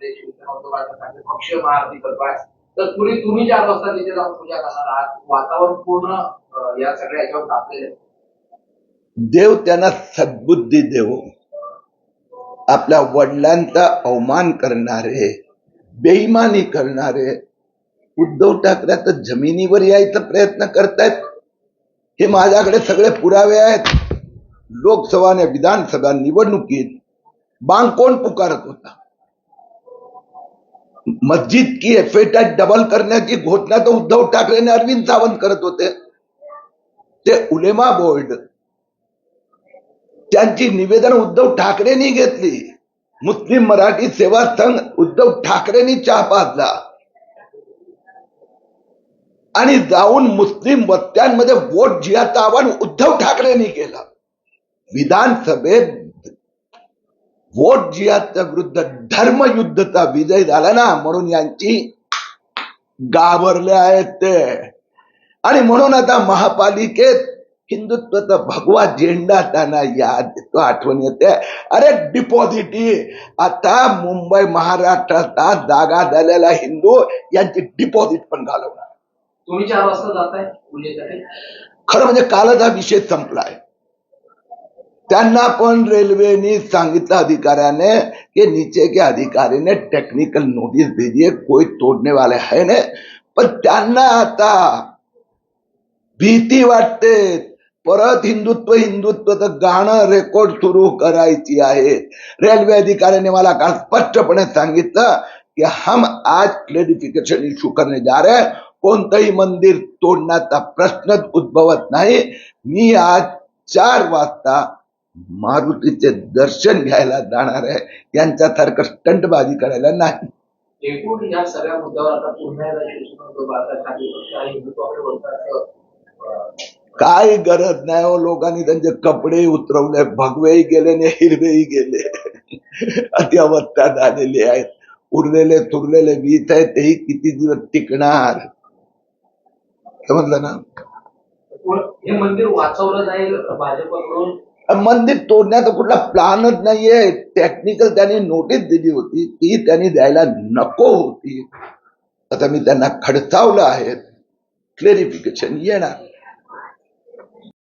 ठाकरे शिवसेना उद्धव बाळासाहेब ठाकरे पक्ष महाआरती करतोय. तर तुम्ही तुम्ही ज्या अवस्था तिथे जाऊन पूजा करणार आहात. वातावरण पूर्ण या सगळ्या याच्यावर तापलेलं देव त्यांना सद्बुद्धी देव. आपल्या वडिलांचा अवमान करणारे बेईमानी करणारे उद्धव ठाकरे आता जमिनीवर यायचा प्रयत्न करतायत. हे माझ्याकडे सगळे पुरावे आहेत. लोकसभा आणि विधानसभा निवडणुकीत बांग कोण पुकारत होता? मस्जिद की एफएटा डबल करण्याची घोषणा तर उद्धव ठाकरे आणि अरविंद सावंत करत होते. ते उलेमा बोर्ड त्यांची निवेदन उद्धव ठाकरेंनी घेतली. मुस्लिम मराठी सेवा संघ उद्धव ठाकरेंनी चहा पाजला. आणि जाऊन मुस्लिम वस्त्यांमध्ये वोट जियाचं आवाहन उद्धव ठाकरेंनी केलं. विधानसभेत वोट जिहाच्या विरुद्ध धर्मयुद्धचा विजय झाला ना म्हणून यांची घाबरले आहेत ते. आणि म्हणून आता महापालिकेत हिंदुत्वाचा भगवा झेंडा त्यांना याद येतो आठवण येते. अरे डिपॉझिट आता मुंबई महाराष्ट्राचा जागा झालेला हिंदू यांची डिपॉझिट पण घालवणार. तुम्ही चार वाजता जाताय? पूजेसाठी खरं म्हणजे कालच हा विषय संपलाय. त्यांना पण रेल्वेने सांगितलं अधिकाऱ्याने कि नीचे के अधिकारी ने टेक्निकल नोटिस भेजी है कोई तोड़ने वाले है नहीं पण आता, भीती वाटते, परत हिंदुत्व हिंदुत्वचं गाणं रेकॉर्ड सुरू करायची आहे रेल्वे अधिकाऱ्याने मला काल स्पष्टपणे सांगितलं कि हम आज क्लेरिफिकेशन इश्यू करने जा रहे हैं। कोणतंही मंदिर तोडण्याचा प्रश्नच उद्भवत नाही। मी आज चार वाजता मारुतीचे दर्शन घ्यायला जाणार आहे. यांच्यासारखं स्टंटबाजी करायला नाही. एकूण या सगळ्या मुद्द्यावर आता पुन्हा काय गरज नाही हो लोकांनी त्यांचे कपडे उतरवले भगवेही गेले आणि हिरवेही गेले. अति अवस्था झालेली आहेत उरलेले तुरलेले वीज आहेत तेही किती दिवस टिकणार? समजलं ना? हे मंदिर वाचवलं जाईल भाजपकडून? मंदिर तोडण्याचा कुठला प्लॅनच नाहीये. टेक्निकल त्यांनी नोटीस दिली होती. ती त्यांनी द्यायला नको होती. आता मी त्यांना खडसावलं आहे. क्लेरिफिकेशन येणार.